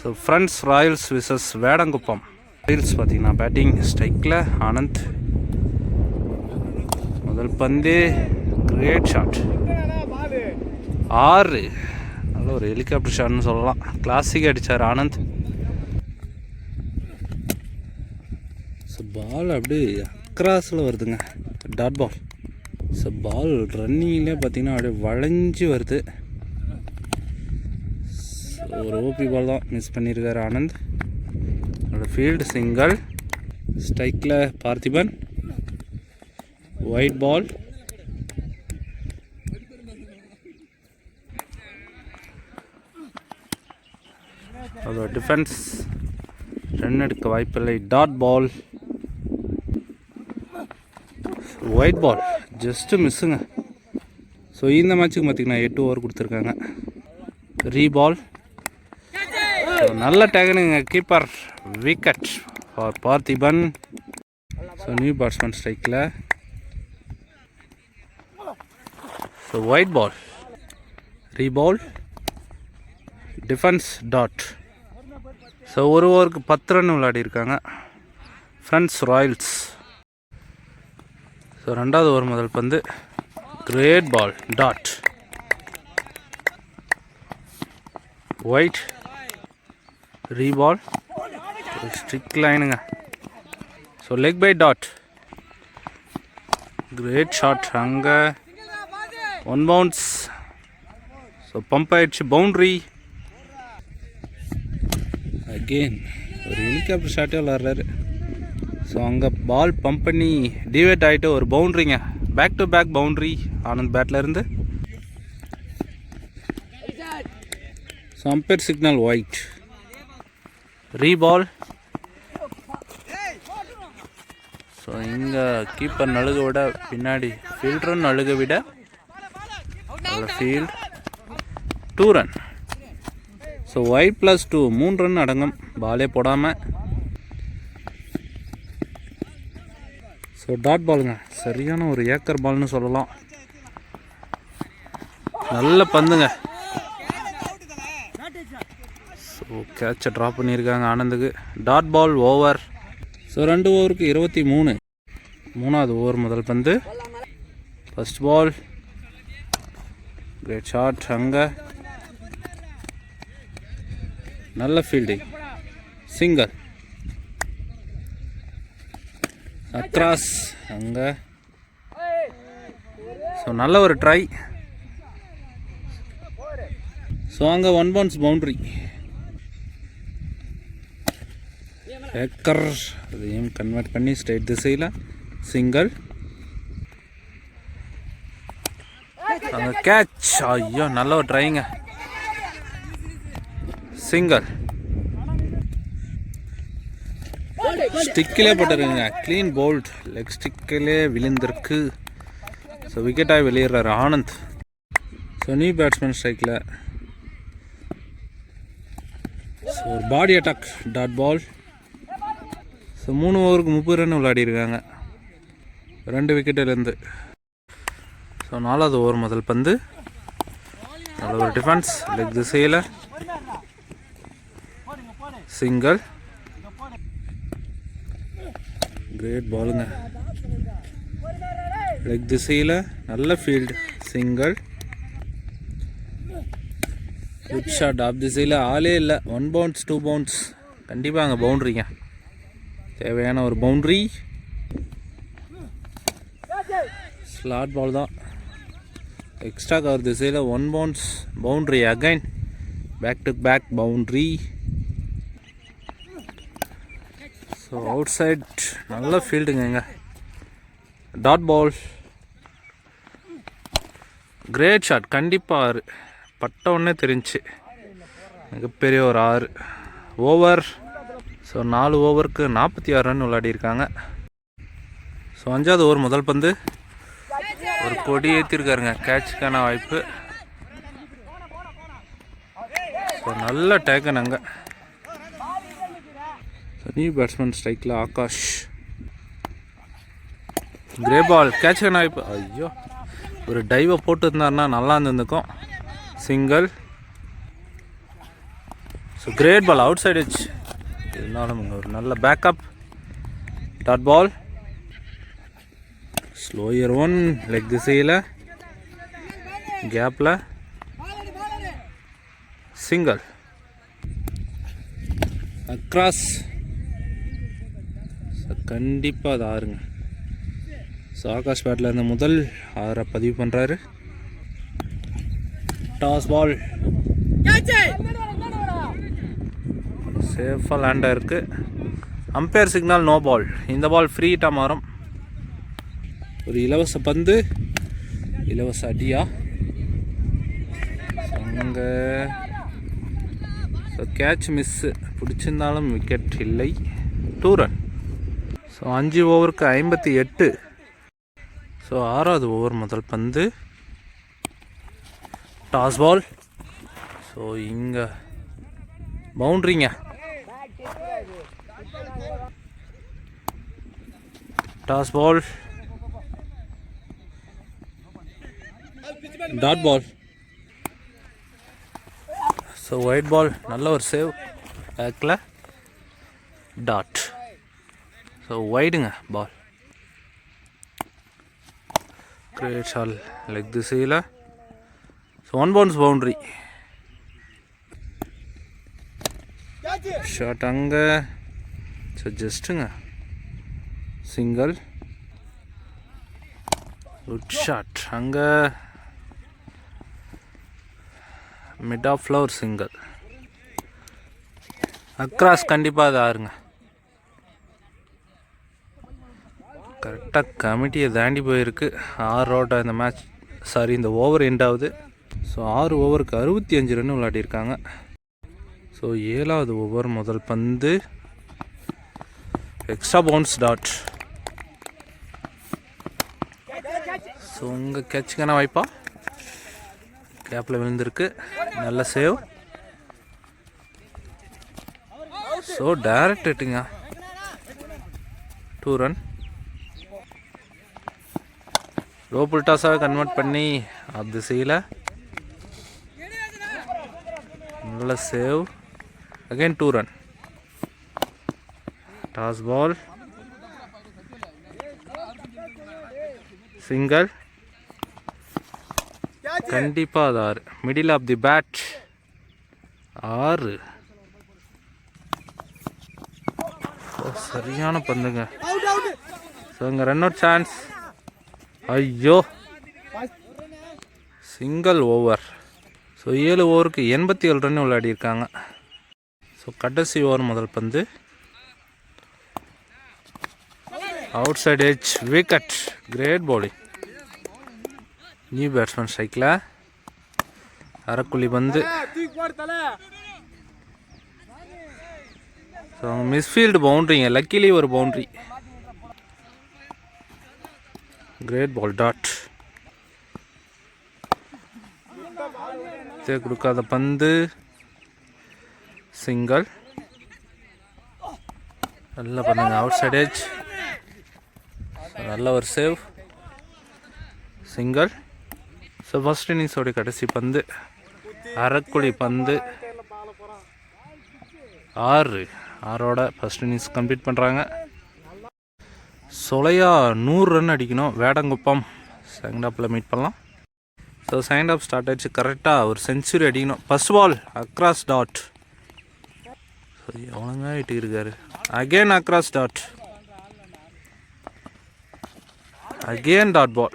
So friends royals versus Vedankuppam royals பார்த்தீங்கன்னா batting ஸ்ட்ரைக்கில் ஆனந்த். முதல் பந்து கிரேட் ஷாட் ஆறு. நல்ல ஒரு ஹெலிகாப்டர் ஷாட்னு சொல்லலாம். கிளாசிக் அடித்தார் ஆனந்த். ஸோ பால் அப்படியே அக்ராஸில் வருதுங்க. டாட் பால் ஸோ பால் ரன்னிங்லேயே பார்த்தீங்கன்னா அப்படியே வளைஞ்சு வருது. ஒரு ஓபி பால் தான் மிஸ் பண்ணியிருக்கார் ஆனந்த். அதோட ஃபீல்டு சிங்கிள் ஸ்ட்ரைக்கில் பார்த்திபன் ஒயிட் பால் அதோட டிஃபென்ஸ் ரன் எடுக்க வாய்ப்பில்லை. Dot ball wide ball just மிஸ்ஸுங்க so இந்த மேட்ச்சுக்கு பார்த்திங்கன்னா எட்டு ஓவர் கொடுத்துருக்காங்க. ரீபால் ஸோ நல்ல டேகனுங்க. Keeper wicket for Parthiban so new batsman ஸ்ட்ரைக்கில் so wide ball reball defence dot so ஒரு ஓவருக்கு பத்து ரன் விளையாடிருக்காங்க ஃப்ரெண்ட்ஸ் ராயல்ஸ் ஸோ ரெண்டாவது ஓவர் முதல் பந்து. Great ball dot wide reball ஸ்ட்ரிக் லைனுங்க so leg bye dot great shot அங்கே ஒன் பவுன்ஸ் ஸோ பம்ப் ஆயிடுச்சு. பவுண்ட்ரி அகெயின் ஒரு ஹெலிகாப்டர் ஷாட்டே விளாட்றாரு. ஸோ அங்கே பால் பம்ப் பண்ணி டிவேட் ஆகிட்டு ஒரு பவுண்ட்ரிங்க back to back boundary Anand பேட்லேருந்து so umpire signal wide reball so இங்கே கீப்பர் நழுக விட பின்னாடி ஃபீல்டரும் நழுக விட field two run so wide plus two மூணு ரன் அடங்கும். பாலே போடாமல் ஸோ டாட் பாலுங்க சரியான ஒரு ஏக்கர் பால்னு சொல்லலாம். நல்ல பந்துங்க. ஓ கேட்சை ட்ராப் பண்ணியிருக்காங்க ஆனந்துக்கு. டாட் பால் ஓவர் ஸோ ரெண்டு ஓவருக்கு இருபத்தி மூணு. மூணாவது ஓவர் முதல் பந்து. ஃபர்ஸ்ட் பால் கிரேட் ஷாட் அங்கே. நல்ல ஃபீல்டிங் சிங்கர் அக்ராஸ் அங்கே. ஸோ நல்ல ஒரு ட்ரை ஸோ அங்கே ஒன் பவுன்ஸ் பவுண்ட்ரி ஏக்கர் அதையும் கன்வெர்ட் பண்ணி ஸ்ட்ரைட் திசையில் சிங்கிள் அங்கே கேட்ச் ஐயோ நல்ல ஒரு ட்ரைங்க சிங்கிள் ஸ்டிக்கிலே போட்டிருக்குங்க க்ளீன் போல்ட் லெக் ஸ்டிக்கிலே விழுந்திருக்கு. ஸோ விக்கெட்டாக வெளியிடுறாரு ஆனந்த். ஸோ நியூ பேட்ஸ்மேன் ஸ்ட்ரைக்கில் ஸோ ஒரு body attack dot ball so மூணு ஓவருக்கு முப்பது ரன் விளையாடிருக்காங்க ரெண்டு விக்கெட்டிலேருந்து ஸோ நாலாவது ஓவர் முதல் பந்து. நல்ல ஒரு டிஃபென்ஸ் லெக் திசையில். சிங்கிள் கிரேட் பாலுங்க லெக் திசையில். நல்ல field single good shot off திசையில் ஆளே இல்லை. ஒன் பவுன்ஸ் டூ பவுன்ஸ் கண்டிப்பாக அங்கே பவுண்ட்ரிங்க தேவையான ஒரு பவுண்ட்ரி. ஸ்லாட் பால் தான். எக்ஸ்ட்ரா கவர் திசையில் one bounce boundary again back to back boundary so outside நல்ல ஃபீல்டுங்க இங்கே. டாட் பால் கிரேட் ஷாட் கண்டிப்பாக ஆறு. பட்ட உடனே தெரிஞ்சு. மிகப்பெரிய ஒரு ஆறு. ஓவர் ஸோ நாலு ஓவருக்கு நாற்பத்தி ஆறு ரன் விளையாடிருக்காங்க ஸோ அஞ்சாவது ஓவர் முதல் பந்து. ஒரு கொடி ஏற்றிருக்காருங்க கேட்சுக்கான வாய்ப்பு. ஸோ நல்ல டேக்கன் அங்கே. நியூ பேட்ஸ்மேன் ஸ்ட்ரைக்கில் ஆகாஷ். கிரே பால் கேட்சுக்கான வாய்ப்பு? ஐயோ. ஒரு டைவை போட்டு இருந்தாருன்னா நல்லா இருந்திருக்கும் single so great ball outside வச்சு இருந்தாலும் ஒரு நல்ல backup dot ball slower one leg திசையில். கேப்பில் சிங்கிள் அக்ராஸ் கண்டிப்பாக அது ஆறுங்க. ஸோ ஆகாஷ் பேட்டில் இருந்த முதல் ஆறை பதிவு பண்ணுறாரு டாஸ் பால் சேஃபாக லேண்டாக இருக்குது அம்பையர் சிக்னல் நோ பால் இந்த பால் ஃப்ரீட்டாக மாறும். ஒரு இலவச பந்து இலவச அடியா? அங்கே. ஸோ கேட்ச் மிஸ்ஸு பிடிச்சிருந்தாலும் விக்கெட் இல்லை. டூ ரன் ஸோ அஞ்சு ஓவருக்கு ஐம்பத்தி எட்டு. ஸோ ஆறாவது ஓவர் முதல் பந்து. டாஸ் பால் ஸோ இங்கே. பவுண்ட்ரிங்க. Toss ball dot ball so wide ball நல்ல ஒரு சேவ் பேக்கில் டாட் ஸோ ஒயிடுங்க பால் கிரேட் ஷால் லெக் திசையில். So one bounce boundary short அங்கே. ஸோ ஜஸ்ட்டுங்க சிங்கிள் குட் ஷாட் அங்கே மிட் ஆஃப் ஃப்ளவர் சிங்கிள் அக்ராஸ் கண்டிப்பாக அது ஆறுங்க. கரெக்டாக கமிட்டியை தாண்டி போயிருக்கு. ஆறு ஓட்ட இந்த மேட்ச் சாரி இந்த ஓவர் எண்ட் ஆகுது. ஸோ ஆறு ஓவருக்கு அறுபத்தி அஞ்சு ரன் விளையாடிருக்காங்க. ஸோ ஏழாவது ஓவர் முதல் பந்து. எக்ஸ்ட்ரா பவுன்ஸ் டாட் ஸோ உங்கள் கேட்சுக்கான வாய்ப்பா? கேப்பில் விழுந்திருக்கு. நல்ல சேவ் ஸோ டைரக்ட் எட்டுங்க டூ ரன் லோ புல்டாஸாக கன்வெர்ட் பண்ணி ஆப் செய்யல. நல்ல save again two run toss ball single கண்டிப்பாக அது ஆறு. மிடில் ஆஃப் தி பேட் ஆறு. சரியான பந்துங்க. ஸோ இங்கே ரன் அவுட் சான்ஸ் ஐயோ. சிங்கிள் ஓவர் ஸோ ஏழு ஓவருக்கு எண்பத்தி ஏழு ரன் விளையாடியிருக்காங்க. ஸோ கடைசி ஓவர் முதல் பந்து. Outside edge wicket great bowling new batsman ஸ்ட்ரைக்கில் அரைக்குழி பந்து ஸோ அவங்க மிஸ்ஃபீல்டு பவுண்ட்ரிங்க லக்கிலி ஒரு பவுண்ட்ரி கிரேட் பால் டாட் கொடுக்காத பந்து. சிங்கிள் நல்லா பண்ணுங்க அவுட் சைட் ஏஜ் நல்ல ஒரு சேவ் சிங்கிள் ஸோ ஃபஸ்ட் இன்னிங்ஸோடைய கடைசி பந்து. அரைக்குழி பந்து. ஆறு. ஆறோட ஃபஸ்ட் இன்னிங்ஸ் கம்ப்ளீட் பண்ணுறாங்க சொலையா நூறு ரன் அடிக்கணும். வேடங்குப்பம். செகண்ட் ஆப்பில் மீட் பண்ணலாம். ஸோ செகண்ட் ஆப் ஸ்டார்ட் ஆயிடுச்சு. கரெக்டாக ஒரு செஞ்சுரி அடிக்கணும். First ball across dot so எவ்வளோங்க இட்டு இருக்காரு? Again across dot again dot ball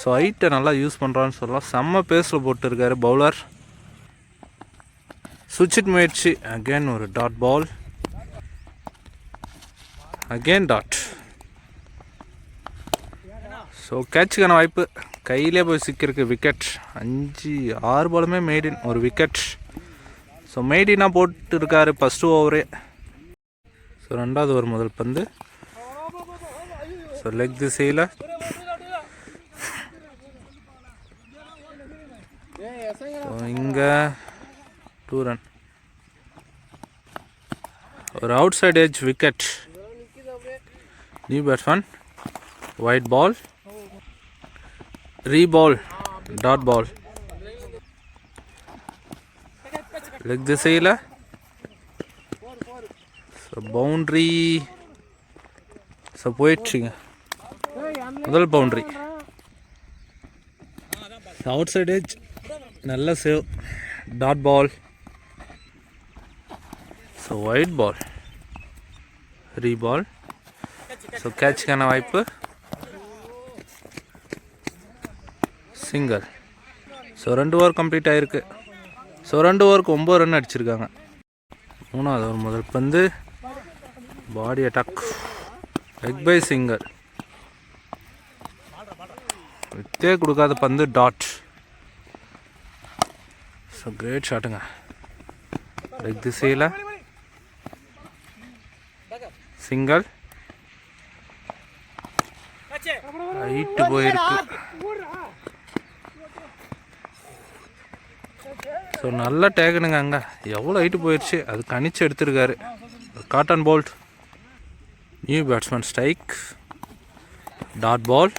so ஹைட்டை நல்லா யூஸ் பண்ணுறான்னு சொல்லலாம். செம்ம பேஸில் போட்டுருக்காரு பவுலர் சுவிட்சிட் முயற்சி. அகேன் ஒரு dot ball again dot so கேட்சுக்கான வாய்ப்பு. கையிலே போய் சிக்கிருக்கு விக்கெட் அஞ்சு ஆறு பாலுமே மெய்டின் ஒரு விக்கெட் ஸோ மெய்டினாக போட்டுருக்காரு ஃபஸ்ட்டு ஓவரே ஸோ ரெண்டாவது ஒரு முதல் பந்து. ஸோ லெக் திசையில் ஸோ இங்கே டூ ரன் ஒரு outside edge wicket new batsman wide ball reball dot ball leg திசையில் ஸோ பவுண்ட்ரி ஸோ போயிடுச்சுங்க. முதல் பவுண்ட்ரி அவுட் சைட் ஏஜ் நல்ல save dot ball so wide ball reball so கேட்சுக்கான வாய்ப்பு. Single so ரெண்டு over complete ஆகிருக்கு so ரெண்டு ஓவருக்கு ஒம்பது ரன் அடிச்சிருக்காங்க. மூணாவது ஓவர் முதல் பந்து. Body attack leg bye single வித்தே கொடுக்காத பந்து டாட் ஸோ கிரேட் ஷாட்டுங்க லெக் திசையில் சிங்கிள் ஹைட்டு போயிருக்கு. ஸோ நல்லா டேகனுங்க அங்கே. எவ்வளோ ஹைட்டு போயிடுச்சு அது கணிச்சு எடுத்திருக்காரு. Caught and bowled new batsman strike dot ball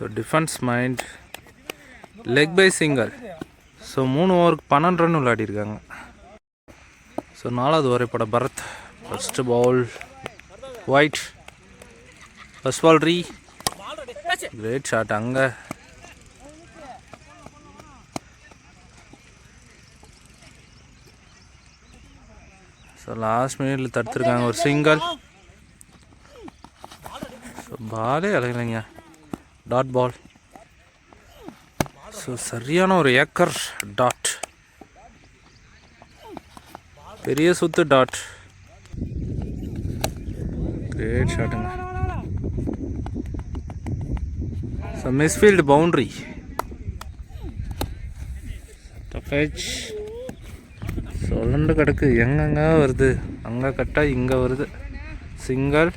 so defence mind leg bye single so மூணு ஓவருக்கு பன்னெண்டு ரன் விளையாடிருக்காங்க ஸோ நாலாவது வரைப்பட Bharat first ball wide first ball ரீ கிரேட் ஷாட் அங்கே. ஸோ லாஸ்ட் மினிட்ல தடுத்துருக்காங்க ஒரு சிங்கிள் ஸோ பாலே இலங்கலைங்க டாட் பால் ஸோ சரியான ஒரு ஏக்கர் டாட் பெரிய சுத்து டாட் கிரேட் ஷாட்டுங்க ஸோ மிஸ்ஃபீல்டு பவுண்ட்ரி டஃபேஜ் சொல்லண்டு கிடக்கு எங்கெங்க வருது? அங்கே கட்டா இங்கே வருது. சிங்கிள்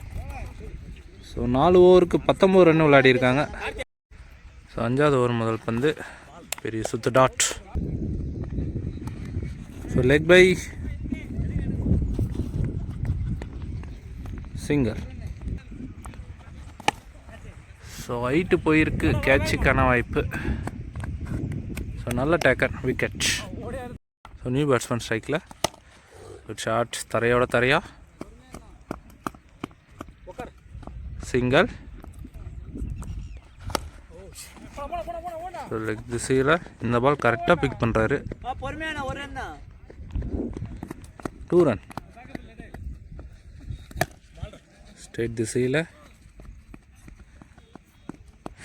ஸோ நாலு ஓவருக்கு பத்தொம்பது ரன் விளையாடிருக்காங்க ஸோ அஞ்சாவது ஓவர் முதல் பந்து. பெரிய சுத்து dot so leg bye single so height போயிருக்கு. கேட்சுக்கான வாய்ப்பு. ஸோ நல்ல டேக்கர் விக்கெட் ஸோ நியூ பேட்ஸ்மேன் ஸ்ட்ரைக்கில் குட் ஷாட் தரையோட தரையா. சிங்கிள் ஸோ லெக் திசையில் இந்த பால் கரெக்டாக பிக் பண்ணுறாரு டூ ரன் ஸ்ட்ரெயிட் திசையில்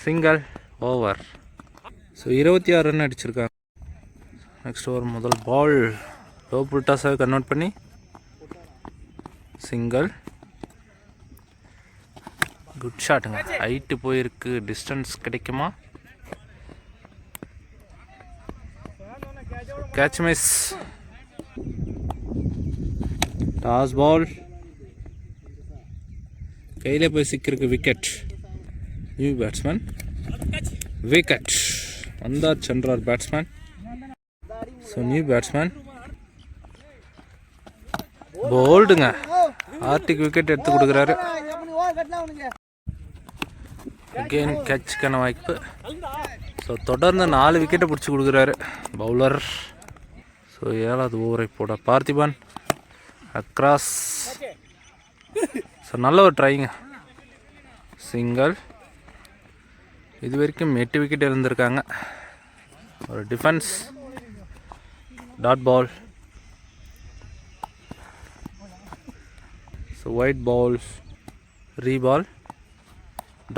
சிங்கிள் ஓவர் ஸோ இருபத்தி ஆறு ரன் அடிச்சிருக்காங்க. நெக்ஸ்ட் ஓவர் முதல் பால் லோ புல்டாஸாக கன்வெர்ட் பண்ணி சிங்கிள் குட் ஷாட்டுங்க ஹைட்டு போயிருக்கு. டிஸ்டன்ஸ் கிடைக்குமா? கேட்ச் மிஸ் டாஸ் பால் கையில் போய் சிக்கிருக்கு விக்கெட் நியூ பேட்ஸ்மேன் விக்கெட் வந்தார் சென்றார் பேட்ஸ்மேன் ஸோ நியூ பேட்ஸ்மேன் போல்டுங்க ஆர்டிக் விக்கெட் எடுத்து கொடுக்குறாரு எப்படி ஓவர் கட்டினா உனக்கு அகெயின் கேட்சுக்கான வாய்ப்பு. ஸோ தொடர்ந்து நாலு விக்கெட்டை பிடிச்சி கொடுக்குறாரு பவுலர் ஸோ ஏழாவது ஓவரை போட பார்த்திபன். அக்ராஸ் ஸோ நல்ல ஒரு ட்ரைங்க சிங்கிள் இது வரைக்கும் எட்டு விக்கெட் இருந்திருக்காங்க ஒரு defence dot ball so wide ball ரீபால்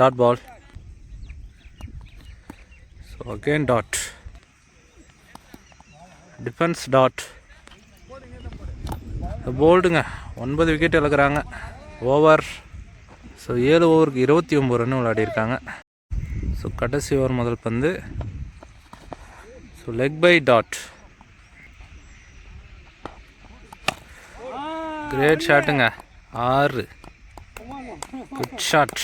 dot dot ball so dot. Dot defence dot போல்டுங்க ஒன்பது விக்கெட் இழக்கிறாங்க. ஓவர் ஸோ ஏழு ஓவருக்கு இருபத்தி ஒம்பது ரன் விளையாடிருக்காங்க ஸோ கடைசி ஓவர் முதல் பந்து. So leg bye dot great ஷாட்டுங்க ஆறு. Good shot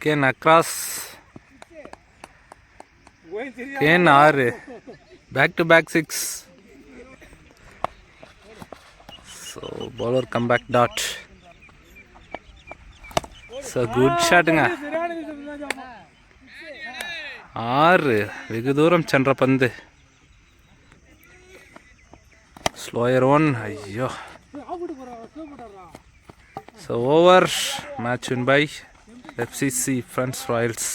again across again ஆறு back to back six so bowler come back dot so good shotங்க ஆறு வெகு தூரம் சென்ற பந்து ஸ்லோயர் ஒன் ஐயோ so over match win by FCC Friends Royals